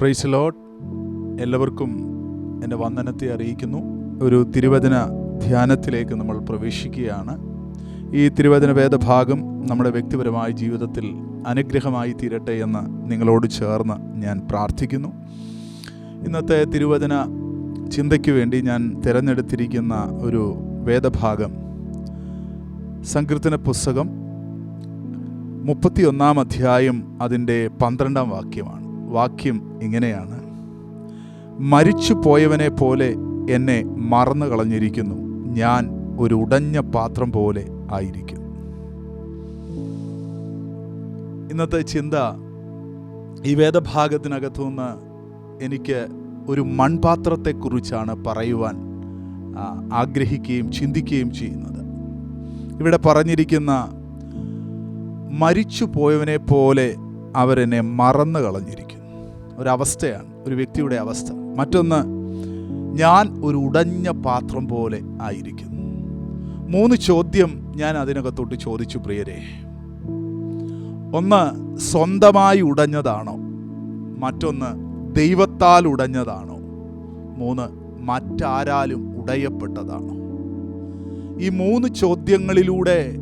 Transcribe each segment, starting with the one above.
Price load എല്ലാവർക്കും എന്റെ വന്ദനത്തെ അറിയിക്കുന്നു. ഒരു തിരുവചന ധ്യാനത്തിലേക്ക് നമ്മൾ പ്രവേശിക്കുകയാണ്. ഈ തിരുവചന വേദഭാഗം നമ്മുടെ വ്യക്തിപരമായ ജീവിതത്തിൽ അനുഗ്രഹമായി തീരട്ടെ എന്ന് നിങ്ങളോട് ചേർന്ന് ഞാൻ പ്രാർത്ഥിക്കുന്നു. ഇന്നത്തെ തിരുവചന ചിന്തയ്ക്ക് വേണ്ടി ഞാൻ തിരഞ്ഞെടുത്തിരിക്കുന്ന ഒരു വേദഭാഗം. സങ്കീർത്തന പുസ്തകം മുപ്പത്തിയൊന്നാം അധ്യായം അതിന്റെ പന്ത്രണ്ടാം വാക്യമാണ്. വാക്യം ഇങ്ങനെയാണ്. മരിച്ചു പോയവനെ പോലെ എന്നെ മറന്നു കളഞ്ഞിരിക്കുന്നു. ഞാൻ ഒരു ഉടഞ്ഞ പാത്രം പോലെ ആയിരിക്കും. ഇന്നത്തെ ചിന്ത ഈ വേദഭാഗത്തിനകത്തു നിന്ന് എനിക്ക് ഒരു മൺപാത്രത്തെക്കുറിച്ചാണ് പറയുവാൻ ആഗ്രഹിക്കുകയും ചിന്തിക്കുകയും ചെയ്യുന്നത്. ഇവിടെ പറഞ്ഞിരിക്കുന്ന മരിച്ചു പോയവനെ പോലെ അവരെന്നെ മറന്നു കളഞ്ഞിരിക്കുന്നു. ഒരവസ്ഥയാണ് ഒരു വ്യക്തിയുടെ അവസ്ഥ. മറ്റൊന്ന് ഞാൻ ഒരു ഉടഞ്ഞ പാത്രം പോലെ ആയിരിക്കുന്നു. മൂന്ന് ചോദ്യം ഞാൻ അതിനകത്തോട്ട് ചോദിച്ചു പ്രിയരെ. ഒന്ന് സ്വന്തമായി ഉടഞ്ഞതാണോ? മറ്റൊന്ന് ദൈവത്താൽ ഉടഞ്ഞതാണോ? മൂന്ന് മറ്റാരാലും ഉടയപ്പെട്ടതാണോ? ഈ മൂന്ന് ചോദ്യങ്ങളിലൂടെ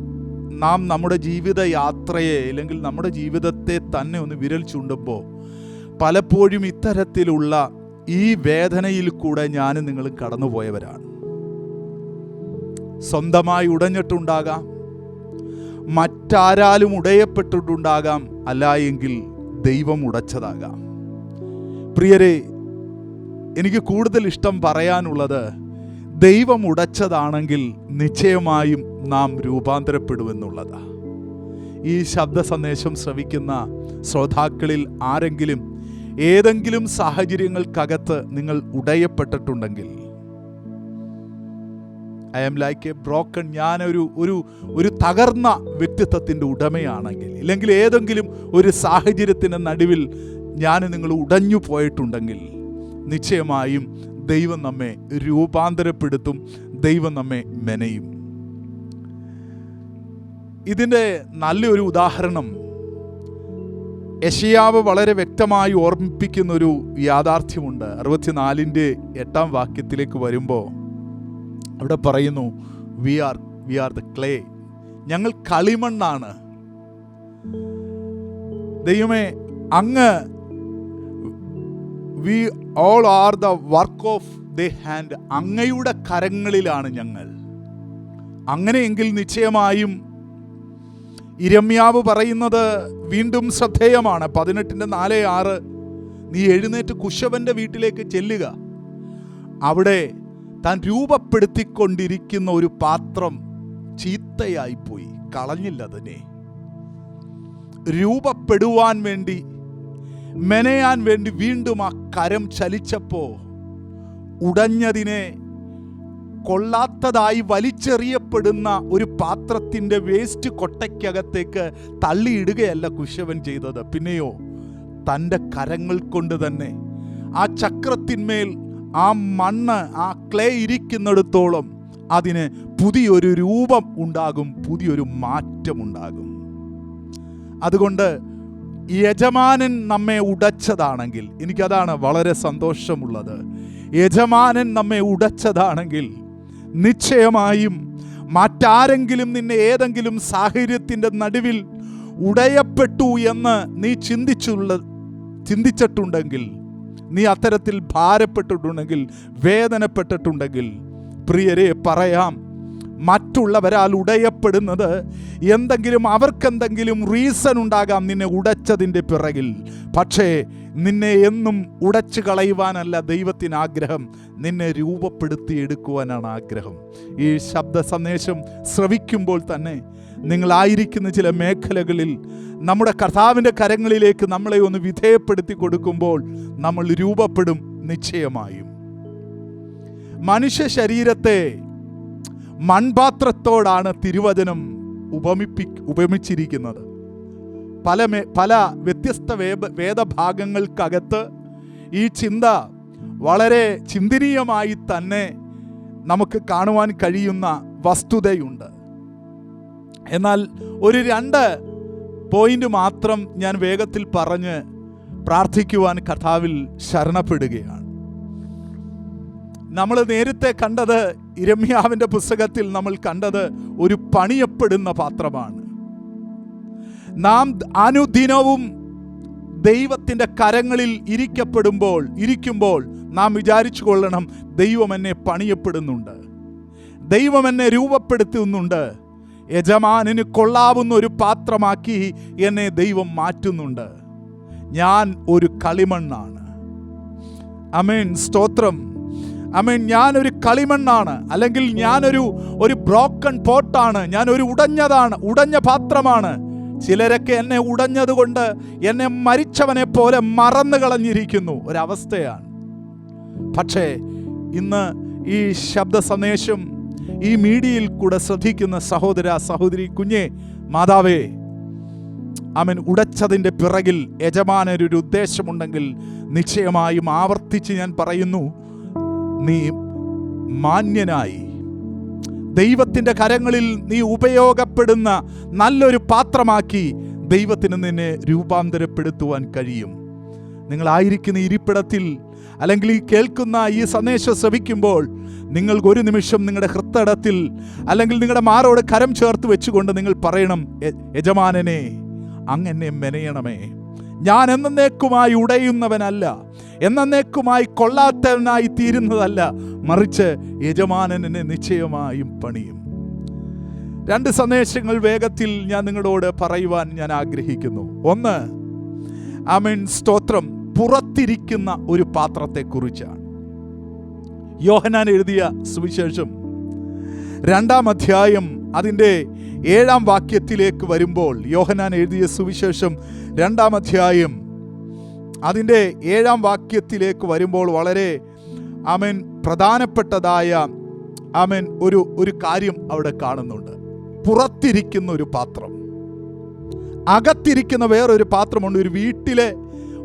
നാം നമ്മുടെ ജീവിത യാത്രയെ അല്ലെങ്കിൽ നമ്മുടെ ജീവിതത്തെ തന്നെ ഒന്ന് വിരൽ ചൂണ്ടുമ്പോൾ പലപ്പോഴും ഇത്തരത്തിലുള്ള ഈ വേദനയിൽ കൂടെ ഞാനും നിങ്ങളും കടന്നുപോയവരാണ്. സ്വന്തമായി ഉടഞ്ഞിട്ടുണ്ടാകാം. മറ്റാരാലും ഉടയപ്പെട്ടിട്ടുണ്ടാകാം. അല്ല എങ്കിൽ ദൈവം ഉടച്ചതാകാം. പ്രിയരെ എനിക്ക് കൂടുതൽ ഇഷ്ടം പറയാനുള്ളത് ദൈവം ഉടച്ചതാണെങ്കിൽ നിശ്ചയമായും നാം രൂപാന്തരപ്പെടുമെന്നുള്ളതാണ് ഈ ശബ്ദ സന്ദേശം ശ്രവിക്കുന്ന ശ്രോതാക്കളിൽ ആരെങ്കിലും ഏതെങ്കിലും സാഹചര്യങ്ങൾക്കകത്ത് നിങ്ങൾ ഉടയപ്പെട്ടിട്ടുണ്ടെങ്കിൽ I am like a broken ഞാനൊരു ഒരു ഒരു തകർന്ന വ്യക്തിത്വത്തിന്റെ ഉടമയാണെങ്കിൽ ഇല്ലെങ്കിൽ ഏതെങ്കിലും ഒരു സാഹചര്യത്തിന്റെ നടുവിൽ ഞാൻ നിങ്ങൾ ഉടഞ്ഞു പോയിട്ടുണ്ടെങ്കിൽ നിശ്ചയമായും ദൈവം നമ്മെ രൂപാന്തരപ്പെടുത്തും ദൈവം നമ്മെ മെനയും. ഇതിന്റെ നല്ലൊരു ഉദാഹരണം യശയാവ് വളരെ വ്യക്തമായി ഓർമ്മിപ്പിക്കുന്നൊരു യാഥാർത്ഥ്യമുണ്ട്. അറുപത്തിനാലിന്റെ എട്ടാം വാക്യത്തിലേക്ക് വരുമ്പോൾ അവിടെ പറയുന്നു we are we are the clay ഞങ്ങൾ കളിമണ്ണാണ്. ദൈവമേ അങ്ങ് we all are the work of the hand അങ്ങയുടെ കരങ്ങളിലാണ് ഞങ്ങൾ. അങ്ങനെയെങ്കിൽ നിശ്ചയമായും ഇരമ്യാവ് പറയുന്നത് വീണ്ടും ശ്രദ്ധേയമാണ്. പതിനെട്ടിന്റെ നാല് ആറ് നീ എഴുന്നേറ്റ് കുശവന്റെ വീട്ടിലേക്ക് ചെല്ലുക. അവിടെ താൻ രൂപപ്പെടുത്തിക്കൊണ്ടിരിക്കുന്ന ഒരു പാത്രം ചീത്തയായിപ്പോയി. കളഞ്ഞില്ല അതിനെ. രൂപപ്പെടുവാൻ വേണ്ടി മെനയാൻ വേണ്ടി വീണ്ടും ആ കരം ചലിച്ചപ്പോ ഉടഞ്ഞതിനെ കൊള്ളാത്തതായി വലിച്ചെറിയപ്പെടുന്ന ഒരു പാത്രത്തിന്റെ വേസ്റ്റ് കൊട്ടയ്ക്കകത്തേക്ക് തള്ളിയിടുകയല്ല കുശവൻ ചെയ്തത്. പിന്നെയോ തന്റെ കരങ്ങൾ കൊണ്ട് തന്നെ. ആ ചക്രത്തിന്മേൽ ആ മണ്ണ് ആ ക്ലേ ഇരിക്കുന്നിടത്തോളം അതിന് പുതിയൊരു രൂപം ഉണ്ടാകും പുതിയൊരു മാറ്റമുണ്ടാകും അതുകൊണ്ട് യജമാനൻ നമ്മെ ഉടച്ചതാണെങ്കിൽ എനിക്കതാണ് വളരെ സന്തോഷമുള്ളത്. യജമാനൻ നമ്മെ ഉടച്ചതാണെങ്കിൽ നിശ്ചയമായും മറ്റാരെങ്കിലും നിന്നെ ഏതെങ്കിലും സാഹചര്യത്തിന്റെ നടുവിൽ ഉടയപ്പെട്ടു എന്ന് നീ ചിന്തിച്ചുള്ള ചിന്തിച്ചിട്ടുണ്ടെങ്കിൽ നീ അത്തരത്തിൽ ഭാരപ്പെട്ടിട്ടുണ്ടെങ്കിൽ വേദനപ്പെട്ടിട്ടുണ്ടെങ്കിൽ പ്രിയരെ പറയാം മറ്റുള്ളവരാൽ ഉടയപ്പെടുന്നത് എന്തെങ്കിലും അവർക്കെന്തെങ്കിലും റീസൺ ഉണ്ടാകാം നിന്നെ ഉടച്ചതിന്റെ പിറകിൽ. പക്ഷേ നിന്നെ എന്നും ഉടച്ചു കളയുവാനല്ല ദൈവത്തിന് ആഗ്രഹം നിന്നെ രൂപപ്പെടുത്തി എടുക്കുവാനാണ് ആഗ്രഹം. ഈ ശബ്ദ സന്ദേശം ശ്രവിക്കുമ്പോൾ തന്നെ നിങ്ങളായിരിക്കുന്ന ചില മേഖലകളിൽ നമ്മുടെ കർത്താവിന്റെ കരങ്ങളിലേക്ക് നമ്മളെ ഒന്ന് വിധേയപ്പെടുത്തി കൊടുക്കുമ്പോൾ നമ്മൾ രൂപപ്പെടും നിശ്ചയമായും. മനുഷ്യ ശരീരത്തെ മൺപാത്രത്തോടാണ് തിരുവചനം ഉപമിപ്പി ഉപമിച്ചിരിക്കുന്നത്. പല പല വ്യത്യസ്ത വേദ വേദഭാഗങ്ങൾക്കകത്ത് ഈ ചിന്ത വളരെ ചിന്തനീയമായി തന്നെ നമുക്ക് കാണുവാൻ കഴിയുന്ന വസ്തുതയുണ്ട്. എന്നാൽ ഒരു രണ്ട് പോയിന്റ് മാത്രം ഞാൻ വേഗത്തിൽ പറഞ്ഞ് പ്രാർത്ഥിക്കുവാൻ കഥാവിൽ ശരണപ്പെടുകയാണ്. നമ്മൾ നേരത്തെ കണ്ടത് ഇരമ്യാവിന്റെ പുസ്തകത്തിൽ നമ്മൾ കണ്ടത് ഒരു പണിയപ്പെടുന്ന പാത്രമാണ്. നാം അനുദിനവും ദൈവത്തിന്റെ കരങ്ങളിൽ ഇരിക്കപ്പെടുമ്പോൾ ഇരിക്കുമ്പോൾ നാം വിചാരിച്ചു കൊള്ളണം ദൈവം എന്നെ പണിയപ്പെടുന്നുണ്ട്. ദൈവം എന്നെ രൂപപ്പെടുത്തുന്നുണ്ട്. യജമാനിന് കൊള്ളാവുന്ന ഒരു പാത്രമാക്കി എന്നെ ദൈവം മാറ്റുന്നുണ്ട്. ഞാൻ ഒരു കളിമണ്ണാണ്. അമേൻ സ്തോത്രം. അമേൻ ഞാനൊരു കളിമണ്ണാണ്. അല്ലെങ്കിൽ ഞാനൊരു ഒരു ബ്രോക്കൺ പോട്ടാണ് ഞാൻ ഒരു ഉടഞ്ഞതാണ് ഉടഞ്ഞ പാത്രമാണ്. ചിലരൊക്കെ എന്നെ ഉടഞ്ഞതുകൊണ്ട് എന്നെ മരിച്ചവനെ പോലെ മറന്നു കളഞ്ഞിരിക്കുന്നു. ഒരവസ്ഥയാണ്. പക്ഷേ ഇന്ന് ഈ ശബ്ദ സന്ദേശം ഈ മീഡിയയിൽ കൂടെ ശ്രദ്ധിക്കുന്ന സഹോദര സഹോദരി കുഞ്ഞെ മാതാവേ അവൻ ഉടച്ചതിന്റെ പിറകിൽ യജമാനൊരു ഉദ്ദേശമുണ്ടെങ്കിൽ നിശ്ചയമായും ആവർത്തിച്ച് ഞാൻ പറയുന്നു നീ മാന്യനായി. ദൈവത്തിന്റെ കരങ്ങളിൽ നീ ഉപയോഗപ്പെടുന്ന നല്ലൊരു പാത്രമാക്കി ദൈവത്തിന് നിന്നെ രൂപാന്തരപ്പെടുത്തുവാൻ കഴിയും. നിങ്ങളായിരിക്കുന്ന ഇരിപ്പിടത്തിൽ അല്ലെങ്കിൽ ഈ കേൾക്കുന്ന ഈ സന്ദേശം ശ്രവിക്കുമ്പോൾ നിങ്ങൾക്ക് ഒരു നിമിഷം നിങ്ങളുടെ ഹൃത്തടത്തിൽ അല്ലെങ്കിൽ നിങ്ങളുടെ മാറോട് കരം ചേർത്ത് വെച്ചുകൊണ്ട് നിങ്ങൾ പറയണം "യ- യജമാനനെ അങ്ങനെ മെനയണമേ. ഞാൻ എന്നേക്കുമായി ഉടയുന്നവനല്ല എന്നേക്കുമായി കൊള്ളാത്തവനായി തീരുന്നതല്ല മറിച്ച് യജമാനനെ നിശ്ചയമായും പണിയും. രണ്ട് സന്ദേശങ്ങൾ വേഗത്തിൽ ഞാൻ നിങ്ങളോട് പറയുവാൻ ഞാൻ ആഗ്രഹിക്കുന്നു. ഒന്ന് ആമീൻ സ്തോത്രം. പുറത്തിരിക്കുന്ന ഒരു പാത്രത്തെക്കുറിച്ചാണ്. യോഹനാൻ എഴുതിയ സുവിശേഷം രണ്ടാം അധ്യായം അതിന്റെ ഏഴാം വാക്യത്തിലേക്ക് വരുമ്പോൾ യോഹനാൻ എഴുതിയ സുവിശേഷം രണ്ടാം അധ്യായം അതിന്റെ ഏഴാം വാക്യത്തിലേക്ക് വരുമ്പോൾ വളരെ ആമൻ പ്രധാനപ്പെട്ടതായ ആമൻ ഒരു ഒരു കാര്യം അവിടെ കാണുന്നുണ്ട്. പുറത്തിരിക്കുന്ന ഒരു പാത്രം. അകത്തിരിക്കുന്ന വേറൊരു പാത്രമുണ്ട്. ഒരു വീട്ടിലെ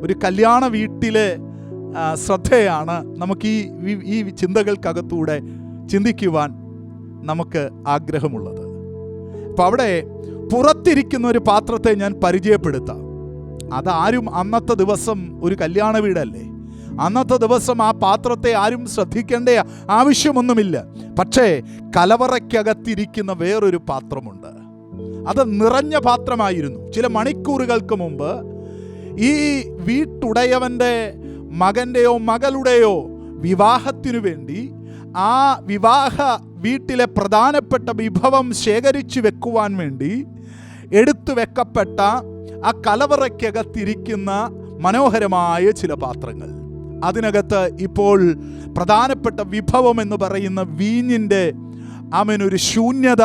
ഒരു കല്യാണ വീട്ടിലെ ശ്രദ്ധയാണ് നമുക്ക് ഈ ഈ ചിന്തകൾക്കകത്തൂടെ ചിന്തിക്കുവാൻ നമുക്ക് ആഗ്രഹമുള്ളത്. അപ്പം അവിടെ പുറത്തിരിക്കുന്ന ഒരു പാത്രത്തെ ഞാൻ പരിചയപ്പെടുത്താം. അതാരും അന്നത്തെ ദിവസം ഒരു കല്യാണ വീടല്ലേ? അന്നത്തെ ദിവസം ആ പാത്രത്തെ ആരും ശ്രദ്ധിക്കേണ്ട ആവശ്യമൊന്നുമില്ല. പക്ഷേ കലവറയ്ക്കകത്തിരിക്കുന്ന വേറൊരു പാത്രമുണ്ട്. അത് നിറഞ്ഞ പാത്രമായിരുന്നു. ചില മണിക്കൂറുകൾക്ക് മുമ്പ് ഈ വീട്ടുടയവന്റെ മകന്റെയോ മകളുടെയോ വിവാഹത്തിനു വേണ്ടി ആ വിവാഹ വീട്ടിലെ പ്രധാനപ്പെട്ട വിഭവം ശേഖരിച്ചു വെക്കുവാൻ വേണ്ടി എടുത്തു വെക്കപ്പെട്ട ആ കലവറയ്ക്കകത്തിരിക്കുന്ന മനോഹരമായ ചില പാത്രങ്ങൾ. അതിനകത്ത് ഇപ്പോൾ പ്രധാനപ്പെട്ട വിഭവം എന്ന് പറയുന്ന വീഞ്ഞിന്റെ അവനൊരു ശൂന്യത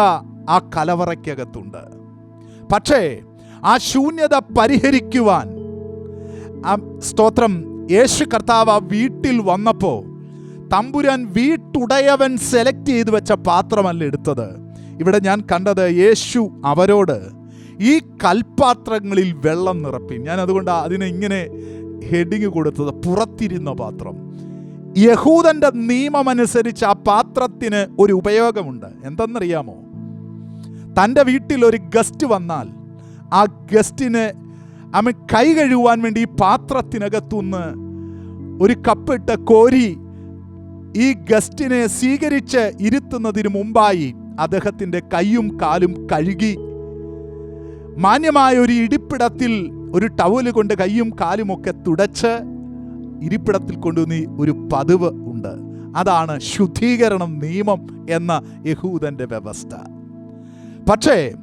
ആ കലവറയ്ക്കകത്തുണ്ട്. പക്ഷേ ആ ശൂന്യത പരിഹരിക്കുവാൻ ആ സ്തോത്രം യേശു കർത്താവ് ആ വീട്ടിൽ വന്നപ്പോൾ തമ്പുരാൻ വീട്ടുടയവൻ സെലക്ട് ചെയ്ത് വെച്ച പാത്രമല്ല എടുത്തത്. ഇവിടെ ഞാൻ കണ്ടത് യേശു അവരോട് ഈ കൽപാത്രങ്ങളിൽ വെള്ളം നിറപ്പി. ഞാൻ അതുകൊണ്ട് അതിനെ ഇങ്ങനെ ഹെഡിങ് കൊടുത്തത് പുറത്തിരുന്ന പാത്രം. യഹൂദന്റെ നിയമമനുസരിച്ച് ആ പാത്രത്തിന് ഒരു ഉപയോഗമുണ്ട്. എന്തെന്നറിയാമോ? തന്റെ വീട്ടിൽ ഒരു ഗസ്റ്റ് വന്നാൽ ആ ഗസ്റ്റിന് അവൻ കൈ കഴുകുവാൻ വേണ്ടി ഈ പാത്രത്തിനകത്തുനിന്ന് ഒരു കപ്പിട്ട് കോരി ഈ ഗസ്റ്റിനെ സ്വീകരിച്ച് ഇരുത്തുന്നതിന് മുമ്പായി അദ്ദേഹത്തിന്റെ കൈയും കാലും കഴുകി. മാന്യമായ ഒരു ഇടിപ്പിടത്തിൽ ഒരു ടവൽ കൊണ്ട് കൈയും കാലും ഒക്കെ തുടച്ച് ഇരിപ്പിടത്തിൽ കൊണ്ടുവന്ന് ഒരു പതിവ് ഉണ്ട്. അതാണ് ശുദ്ധീകരണം നിയമം എന്ന യഹൂദന്റെ വ്യവസ്ഥ. പക്ഷേ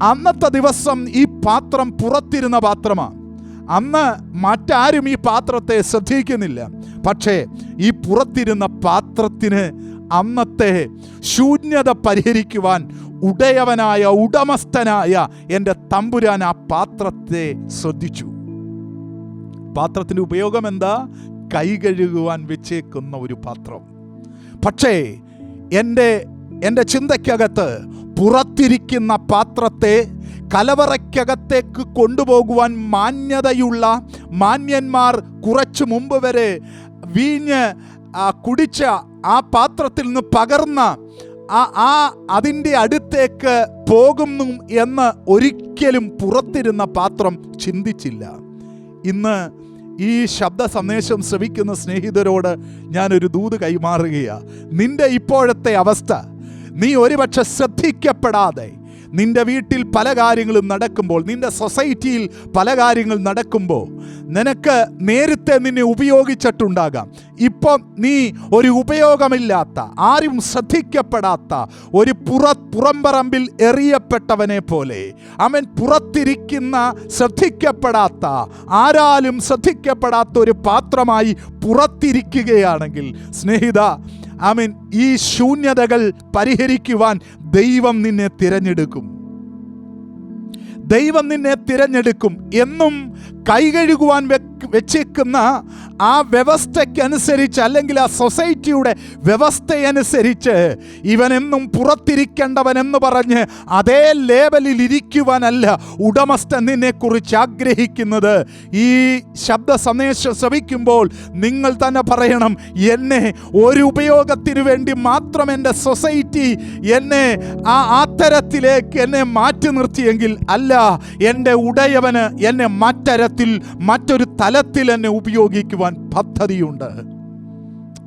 അന്നത്തെ ദിവസം ഈ പാത്രം പുറത്തിരുന്ന പാത്രമാണ് അന്ന് മറ്റാരും ഈ പാത്രത്തെ ശ്രദ്ധിക്കുന്നില്ല. പക്ഷേ ഈ പുറത്തിരുന്ന പാത്രത്തിന് അന്നത്തെ ശൂന്യത പരിഹരിക്കുവാൻ ഉടയവനായ ഉടമസ്ഥനായ എന്റെ തമ്പുരാൻ ആ പാത്രത്തെ ശ്രദ്ധിച്ചു. പാത്രത്തിന്റെ ഉപയോഗം എന്താ? കൈ കഴുകുവാൻ വെച്ചേക്കുന്ന ഒരു പാത്രം. പക്ഷേ എന്റെ എന്റെ ചിന്തയ്ക്കകത്ത് പുറത്തിരിക്കുന്ന പാത്രത്തെ കലവറയ്ക്കകത്തേക്ക് കൊണ്ടുപോകുവാൻ മാന്യതയുള്ള മാന്യന്മാർ കുറച്ചു മുമ്പ് വരെ വീഞ്ഞ് കുടിച്ച ആ പാത്രത്തിൽ നിന്ന് പകർന്ന ആ ആ അതിന്റെ അടുത്തേക്ക് പോകുന്നു എന്ന് ഒരിക്കലും പുറത്തിരുന്ന പാത്രം ചിന്തിച്ചില്ല. ഇന്ന് ഈ ശബ്ദ സന്ദേശം ശ്രവിക്കുന്ന സ്നേഹിതരോട് ഞാനൊരു ദൂത് കൈമാറുകയാണ് നിന്റെ ഇപ്പോഴത്തെ അവസ്ഥ? നീ ഒരുപക്ഷെ ശ്രദ്ധിക്കപ്പെടാതെ നിന്റെ വീട്ടിൽ പല കാര്യങ്ങളും നടക്കുമ്പോൾ നിന്റെ സൊസൈറ്റിയിൽ പല കാര്യങ്ങൾ നടക്കുമ്പോൾ നിനക്ക് നേരത്തെ നിന്നെ ഉപയോഗിച്ചിട്ടുണ്ടാകാം. ഇപ്പം നീ ഒരു ഉപയോഗമില്ലാത്ത ആരും ശ്രദ്ധിക്കപ്പെടാത്ത ഒരു പുറ പുറംപറമ്പിൽ എറിയപ്പെട്ടവനെ പോലെ അവൻ പുറത്തിരിക്കുന്ന ശ്രദ്ധിക്കപ്പെടാത്ത ആരാലും ശ്രദ്ധിക്കപ്പെടാത്ത ഒരു പാത്രമായി പുറത്തിരിക്കുകയാണെങ്കിൽ സ്നേഹിത ആമീൻ. ഈ ശൂന്യതകൾ പരിഹരിക്കുവാൻ ദൈവം നിന്നെ തിരഞ്ഞെടുക്കും. ദൈവം നിന്നെ തിരഞ്ഞെടുക്കും എന്നും കൈകഴുകുവാൻ വെച്ചേക്കുന്ന ആ വ്യവസ്ഥയ്ക്കനുസരിച്ച് അല്ലെങ്കിൽ ആ സൊസൈറ്റിയുടെ വ്യവസ്ഥയനുസരിച്ച് ഇവനെന്നും പുറത്തിരിക്കേണ്ടവനെന്ന് പറഞ്ഞ് അതേ ലേബലിൽ ഇരിക്കുവാനല്ല ഉടമസ്ഥൻ നിന്നെക്കുറിച്ച് ആഗ്രഹിക്കുന്നത്. ഈ ശബ്ദ സന്ദേശം ശ്രവിക്കുമ്പോൾ നിങ്ങൾ തന്നെ പറയണം എന്നെ ഒരു ഉപയോഗത്തിന് വേണ്ടി മാത്രം എന്റെ സൊസൈറ്റി എന്നെ ആ ആ തരത്തിലേക്ക് എന്നെ മാറ്റി നിർത്തിയെങ്കിൽ അല്ല എന്റെ ഉടയവന് എന്നെ മറ്റരത്തിൽ മറ്റൊരു തലത്തിൽ എന്നെ ഉപയോഗിക്കുവാൻ പദ്ധതിയുണ്ട്.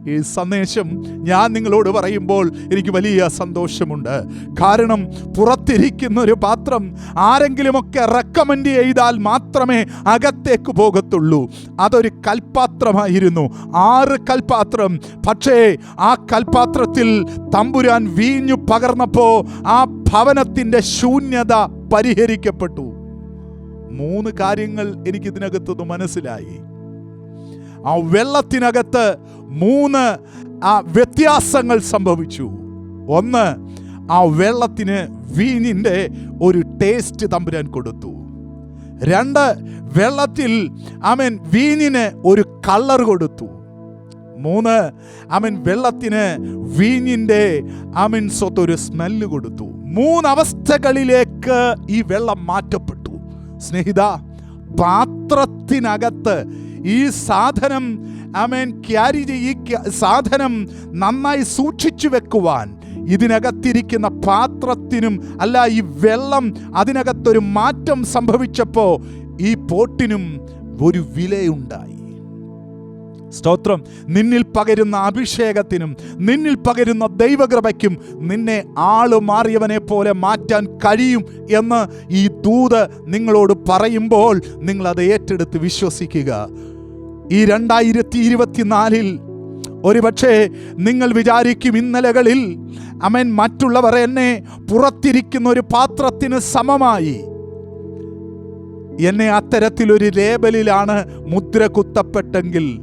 ഈ സന്ദേശം ഞാൻ നിങ്ങളോട് പറയുമ്പോൾ എനിക്ക് വലിയ സന്തോഷമുണ്ട്. കാരണം പുറത്തിരിക്കുന്ന ഒരു പാത്രം ആരെങ്കിലുമൊക്കെ റെക്കമെൻഡ് ചെയ്താൽ മാത്രമേ അകത്തേക്ക് പോകത്തുള്ളൂ. അതൊരു കൽപ്പാത്രമായിരുന്നു ആറ് കൽപ്പാത്രം പക്ഷേ ആ കൽപ്പാത്രത്തിൽ തമ്പുരാൻ വീഞ്ഞു പകർന്നപ്പോൾ ആ ഭവനത്തിന്റെ ശൂന്യത പരിഹരിക്കപ്പെട്ടു. മൂന്ന് കാര്യങ്ങൾ എനിക്കിതിനകത്തുനിന്ന് മനസ്സിലായി. ആ വെള്ളത്തിനകത്ത് മൂന്ന് ആ വ്യത്യാസങ്ങൾ സംഭവിച്ചു. ഒന്ന് ആ വെള്ളത്തിന് വീഞ്ഞിന്റെ ഒരു ടേസ്റ്റ് തമ്പുരാൻ കൊടുത്തു. രണ്ട് വെള്ളത്തിൽ അവൻ വീഞ്ഞിന് ഒരു കളർ കൊടുത്തു. മൂന്ന് അവൻ വെള്ളത്തിന് വീഞ്ഞിന്റെ സ്വത്ത് ഒരു സ്മെല്ല് കൊടുത്തു. മൂന്നവസ്ഥകളിലേക്ക് ഈ വെള്ളം മാറ്റപ്പെട്ടു. സ്നേഹിത പാത്രത്തിനകത്ത് ഈ സാധനം ആമേൻ ക്യാരി ഈ സാധനം നന്നായി സൂക്ഷിച്ചു വെക്കുവാൻ ഇതിനകത്തിരിക്കുന്ന പാത്രത്തിനും അല്ല ഈ വെള്ളം അതിനകത്തൊരു മാറ്റം സംഭവിച്ചപ്പോൾ ഈ പോട്ടിനും ഒരു വിലയുണ്ടായി. സ്തോത്രം. നിന്നിൽ പകരുന്ന അഭിഷേകത്തിനും നിന്നിൽ പകരുന്ന ദൈവകൃപയ്ക്കും നിന്നെ ആൾ മാറിയവനെ പോലെ മാറ്റാൻ കഴിയും എന്ന് ഈ ദൂത് നിങ്ങളോട് പറയുമ്പോൾ നിങ്ങൾ അത് ഏറ്റെടുത്ത് വിശ്വസിക്കുക. ഈ രണ്ടായിരത്തി ഇരുപത്തിനാലിൽ ഒരുപക്ഷെ നിങ്ങൾ വിചാരിക്കും ഇന്നലകളിൽ അമൻ മറ്റുള്ളവർ എന്നെ പുറത്തിരിക്കുന്ന ഒരു പാത്രത്തിന് സമമായി. എന്നെ അത്തരത്തിലൊരു ലേബലിലാണ് മുദ്ര കുത്തപ്പെട്ടെങ്കിൽ.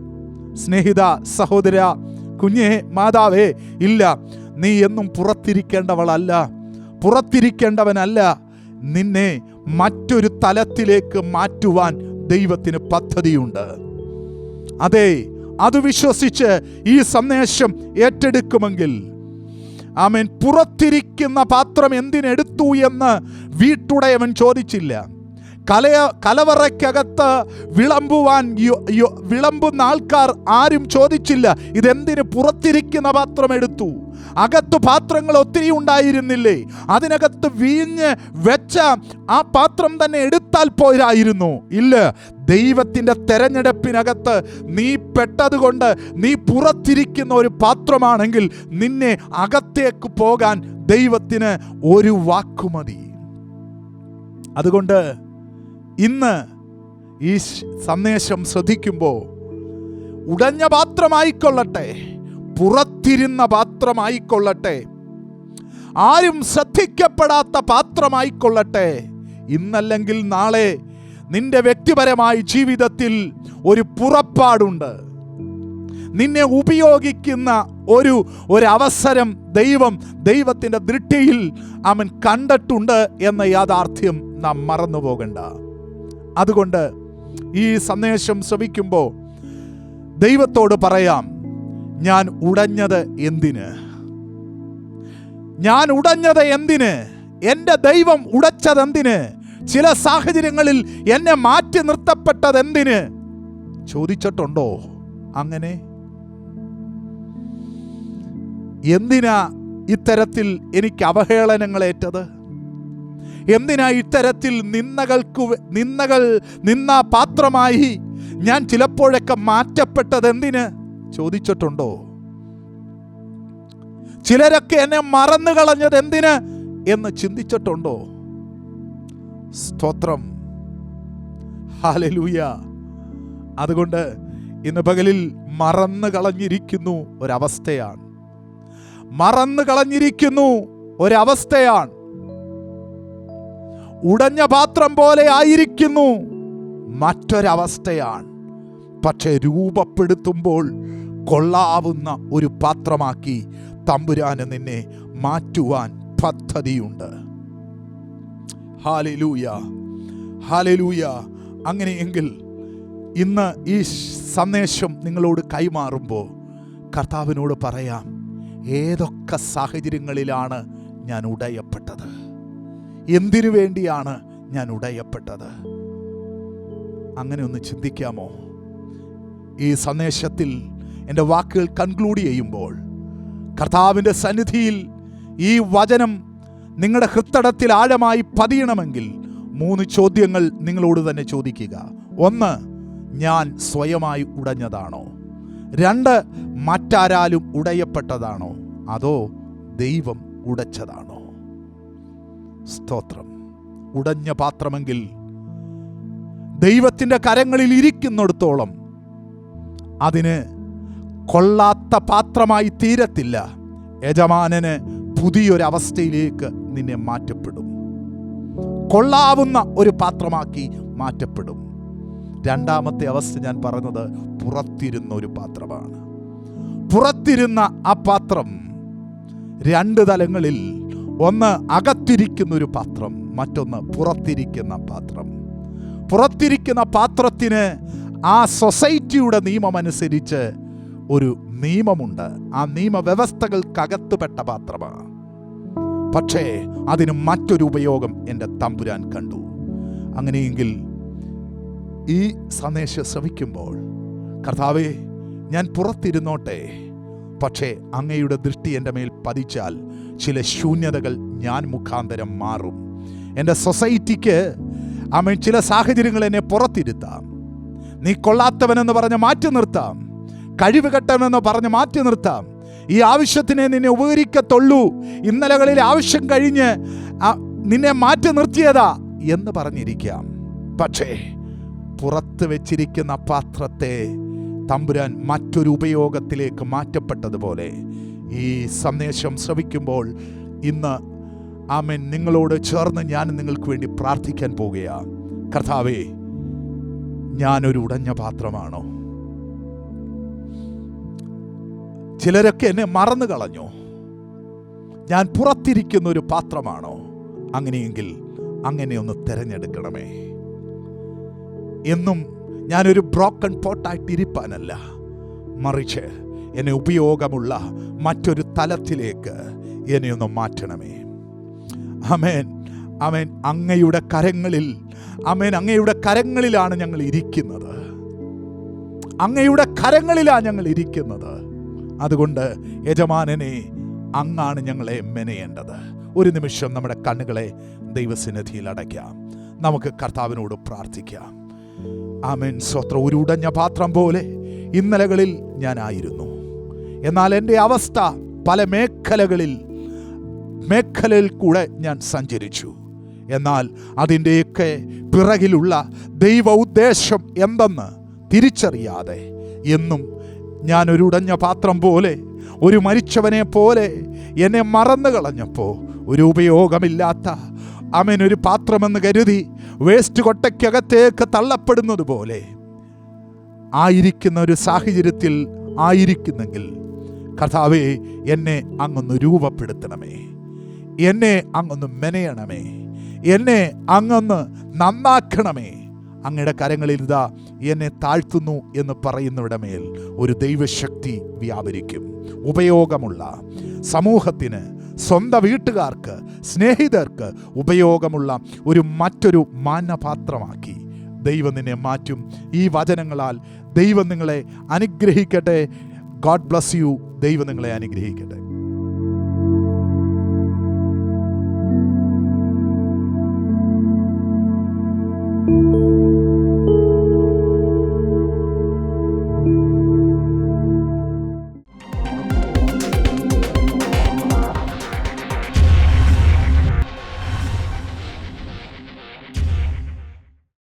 സ്നേഹിത സഹോദര കുഞ്ഞേ മാതാവേ ഇല്ല നീ എന്നും പുറത്തിരിക്കേണ്ടവളല്ല. പുറത്തിരിക്കേണ്ടവനല്ല. നിന്നെ മറ്റൊരു തലത്തിലേക്ക് മാറ്റുവാൻ ദൈവത്തിന് പദ്ധതിയുണ്ട്. അതെ അത് വിശ്വസിച്ച് ഈ സന്ദേശം ഏറ്റെടുക്കുമെങ്കിൽ. ആമേൻ. പുറത്തിരിക്കുന്ന പാത്രം എന്തിനെടുത്തു എന്ന് വീട്ടുടയവൻ ചോദിച്ചില്ല. കലയ കലവറയ്ക്കകത്ത് വിളമ്പുവാൻ വിളമ്പുന്ന ആൾക്കാർ ആരും ചോദിച്ചില്ല. ഇതെന്തിന് പുറത്തിരിക്കുന്ന പാത്രം എടുത്തു? അകത്ത് പാത്രങ്ങൾ ഒത്തിരി ഉണ്ടായിരുന്നില്ലേ? അതിനകത്ത് വീഞ്ഞ് വെച്ച ആ പാത്രം തന്നെ എടുത്താൽ പോരായിരുന്നു. ഇല്ല ദൈവത്തിന്റെ തെരഞ്ഞെടുപ്പിനകത്ത് നീ പെട്ടതുകൊണ്ട് നീ പുറത്തിരിക്കുന്ന ഒരു പാത്രമാണെങ്കിൽ നിന്നെ അകത്തേക്ക് പോകാൻ ദൈവത്തിന് ഒരു വാക്കുമതി. അതുകൊണ്ട് ഇന്ന് ഈ സന്ദേശം ശ്രദ്ധിക്കുമ്പോൾ ഉടഞ്ഞ പാത്രമായിക്കൊള്ളട്ടെ പുറത്തിരുന്ന പാത്രമായിക്കൊള്ളട്ടെ ആരും ശ്രദ്ധിക്കപ്പെടാത്ത പാത്രമായിക്കൊള്ളട്ടെ ഇന്നല്ലെങ്കിൽ നാളെ നിന്റെ വ്യക്തിപരമായ ജീവിതത്തിൽ ഒരു പുറപ്പാടുണ്ട്. നിന്നെ ഉപയോഗിക്കുന്ന ഒരു ഒരവസരം ദൈവം ദൈവത്തിന്റെ ദൃഷ്ടിയിൽ അവൻ കണ്ടിട്ടുണ്ട് എന്ന യാഥാർത്ഥ്യം നാം മറന്നു പോകണ്ട അതുകൊണ്ട് ഈ സന്ദേശം ശ്രവിക്കുമ്പോൾ ദൈവത്തോട് പറയാം ഞാൻ ഉടഞ്ഞത് എന്തിന്? ഞാൻ ഉടഞ്ഞത് എന്തിന്? എന്റെ ദൈവം ഉടച്ചത് എന്തിന്? ചില സാഹചര്യങ്ങളിൽ എന്നെ മാറ്റി നിർത്തപ്പെട്ടത് എന്തിന്? ചോദിച്ചിട്ടുണ്ടോ അങ്ങനെ? എന്തിനാ ഇത്തരത്തിൽ എനിക്ക് അവഹേളനങ്ങളേറ്റത്? എന്തിനാ ഇത്തരത്തിൽ നിന്നകൾക്ക് നിന്നകൾ നിന്നാ പാത്രമായി ഞാൻ ചിലപ്പോഴൊക്കെ മാറ്റപ്പെട്ടത് എന്തിന്? ചോദിച്ചിട്ടുണ്ടോ? ചിലരൊക്കെ എന്നെ മറന്നു കളഞ്ഞത് എന്തിന്? എന്ന് ചിന്തിച്ചിട്ടുണ്ടോ? സ്തോത്രം. ഹാലലൂയ അതുകൊണ്ട് ഇന്ന് പകലിൽ മറന്നു കളഞ്ഞിരിക്കുന്നു ഒരവസ്ഥയാണ്. മറന്നു കളഞ്ഞിരിക്കുന്നു ഒരവസ്ഥയാണ്. ഉടഞ്ഞ പാത്രം പോലെ ആയിരിക്കുന്നു. മറ്റൊരവസ്ഥയാണ്. പക്ഷെ രൂപപ്പെടുത്തുമ്പോൾ കൊള്ളാവുന്ന ഒരു പാത്രമാക്കി തമ്പുരാന് നിന്നെ മാറ്റുവാൻ പദ്ധതിയുണ്ട്. ഹാലിലൂയ. ഹാലിലൂയ. അങ്ങനെയെങ്കിൽ ഇന്ന് ഈ സന്ദേശം നിങ്ങളോട് കൈമാറുമ്പോൾ കർത്താവിനോട് പറയാം ഏതൊക്കെ സാഹചര്യങ്ങളിലാണ് ഞാൻ ഉടയപ്പെട്ടത്? എന്തിനു വേണ്ടിയാണ് ഞാൻ ഉടയപ്പെട്ടത്? അങ്ങനെ ഒന്ന് ചിന്തിക്കാമോ? ഈ സന്ദേശത്തിൽ എന്റെ വാക്കുകൾ കൺക്ലൂഡ് ചെയ്യുമ്പോൾ കർത്താവിന്റെ സന്നിധിയിൽ ഈ വചനം നിങ്ങളുടെ ഹൃത്തടത്തിൽ ആഴമായി പതിയണമെങ്കിൽ മൂന്ന് ചോദ്യങ്ങൾ നിങ്ങളോട് തന്നെ ചോദിക്കുക. ഒന്ന് ഞാൻ സ്വയമായി ഉടഞ്ഞതാണോ? രണ്ട് മറ്റാരാലും ഉടയപ്പെട്ടതാണോ? അതോ ദൈവം ഉടച്ചതാണോ? സ്തോത്രം. ഉടഞ്ഞ പാത്രമെങ്കിൽ ദൈവത്തിന്റെ കരങ്ങളിൽ ഇരിക്കുന്നിടത്തോളം അതിന് കൊള്ളാത്ത പാത്രമായി തീരത്തില്ല. യജമാനന് പുതിയൊരവസ്ഥയിലേക്ക് നിന്നെ മാറ്റപ്പെടും. കൊള്ളാവുന്ന ഒരു പാത്രമാക്കി മാറ്റപ്പെടും. രണ്ടാമത്തെ അവസ്ഥ ഞാൻ പറഞ്ഞത് പുറത്തിരുന്ന ഒരു പാത്രമാണ്. പുറത്തിരുന്ന ആ പാത്രം രണ്ട് തലങ്ങളിൽ ഒന്ന് അകത്തിരിക്കുന്ന ഒരു പാത്രം മറ്റൊന്ന് പുറത്തിരിക്കുന്ന പാത്രം. പുറത്തിരിക്കുന്ന പാത്രത്തിന് ആ സൊസൈറ്റിയുടെ നിയമമനുസരിച്ച് ഒരു നിയമമുണ്ട്. ആ നിയമവ്യവസ്ഥകൾക്കകത്തുപെട്ട പാത്രമാണ്. പക്ഷേ അതിന് മറ്റൊരു ഉപയോഗം എന്റെ തമ്പുരാൻ കണ്ടു. അങ്ങനെയെങ്കിൽ ഈ സന്ദേശം ശ്രവിക്കുമ്പോൾ കർത്താവേ ഞാൻ പുറത്തിരുന്നോട്ടെ. പക്ഷേ അങ്ങയുടെ ദൃഷ്ടി എന്റെ മേൽ പതിച്ചാൽ ചില ശൂന്യതകൾ ഞാൻ മുഖാന്തരം മാറും. എന്റെ സൊസൈറ്റിക്ക് അമ്മ ചില സാഹചര്യങ്ങൾ എന്നെ പുറത്തിരുത്താം. നീ കൊള്ളാത്തവനെന്ന് പറഞ്ഞ് മാറ്റി നിർത്താം. കഴിവ് കെട്ടവനെന്ന് പറഞ്ഞ് മാറ്റി നിർത്താം. ഈ ആവശ്യത്തിനെ നിന്നെ ഉപകരിക്കത്തുള്ളൂ. ഇന്നലകളിൽ ആവശ്യം കഴിഞ്ഞ് നിന്നെ മാറ്റി നിർത്തിയതാ എന്ന് പറഞ്ഞിരിക്കാം. പക്ഷേ പുറത്ത് വെച്ചിരിക്കുന്ന പാത്രത്തെ തമ്പുരാൻ മറ്റൊരു ഉപയോഗത്തിലേക്ക് മാറ്റപ്പെട്ടതുപോലെ ഈ സന്ദേശം ശ്രവിക്കുമ്പോൾ ഇന്ന് ആമൻ. നിങ്ങളോട് ചേർന്ന് ഞാൻ നിങ്ങൾക്ക് വേണ്ടി പ്രാർത്ഥിക്കാൻ പോവുകയാണ് കർത്താവേ ഞാനൊരു ഉടഞ്ഞ പാത്രമാണോ? ചിലരൊക്കെ എന്നെ മറന്നു കളഞ്ഞു. ഞാൻ പുറത്തിരിക്കുന്ന ഒരു പാത്രമാണോ? അങ്ങനെയെങ്കിൽ അങ്ങനെ ഒന്ന് തിരഞ്ഞെടുക്കണമേ. എന്നും ഞാനൊരു ബ്രോക്കൺ പോട്ടായിട്ടിരിപ്പാനല്ല മറിച്ച് എന്നെ ഉപയോഗമുള്ള മറ്റൊരു തലത്തിലേക്ക് എന്നെ ഒന്ന് മാറ്റണമേ. അമേൻ അമേൻ അങ്ങയുടെ കരങ്ങളിൽ അമേൻ അങ്ങയുടെ കരങ്ങളിലാണ് ഞങ്ങൾ ഇരിക്കുന്നത്. അങ്ങയുടെ കരങ്ങളിലാണ് ഞങ്ങൾ ഇരിക്കുന്നത്. അതുകൊണ്ട് യജമാനനെ അങ്ങാണ് ഞങ്ങളെ മെനയേണ്ടത്. ഒരു നിമിഷം നമ്മുടെ കണ്ണുകളെ ദൈവസന്നിധിയിൽ അടയ്ക്കാം. നമുക്ക് കർത്താവിനോട് പ്രാർത്ഥിക്കാം. ആമേൻ. സ്വത്ര ഒരു ഉടഞ്ഞ പാത്രം പോലെ ഇന്നലകളിൽ ഞാനായിരുന്നു. എന്നാൽ എന്റെ അവസ്ഥ പല മേഖലകളിൽ മേഖലയിൽ കൂടെ ഞാൻ സഞ്ചരിച്ചു. എന്നാൽ അതിന്റെയൊക്കെ പിറകിലുള്ള ദൈവ ഉദ്ദേശം എന്തെന്ന് തിരിച്ചറിയാതെ എന്നും ഞാൻ ഒരു ഉടഞ്ഞ പാത്രം പോലെ ഒരു മരിച്ചവനെ പോലെ എന്നെ മറന്നു കളഞ്ഞപ്പോൾ ഒരു ഉപയോഗമില്ലാത്ത അവൻ ഒരു പാത്രമെന്ന് കരുതി വേസ്റ്റ് കൊട്ടയ്ക്കകത്തേക്ക് തള്ളപ്പെടുന്നത് പോലെ ആയിരിക്കുന്ന ഒരു സാഹചര്യത്തിൽ ആയിരിക്കുന്നെങ്കിൽ കർത്താവെ എന്നെ അങ്ങൊന്ന് രൂപപ്പെടുത്തണമേ. എന്നെ അങ്ങൊന്ന് മെനയണമേ. എന്നെ അങ്ങൊന്ന് നന്നാക്കണമേ. അങ്ങയുടെ കരങ്ങളിൽ ഇതാ എന്നെ താഴ്ത്തുന്നു എന്ന് പറയുന്നവിടെ മേൽ ഒരു ദൈവശക്തി വ്യാപരിക്കും. ഉപയോഗമുള്ള സമൂഹത്തിന് സ്വന്തം വീട്ടുകാർക്ക് സ്നേഹിതർക്ക് ഉപയോഗമുള്ള ഒരു മറ്റൊരു മാനപാത്രമാക്കി ദൈവം നിന്നെ മാറ്റും. ഈ വചനങ്ങളാൽ ദൈവം നിങ്ങളെ അനുഗ്രഹിക്കട്ടെ. ഗോഡ് ബ്ലസ് യു ദൈവം നിങ്ങളെ അനുഗ്രഹിക്കട്ടെ.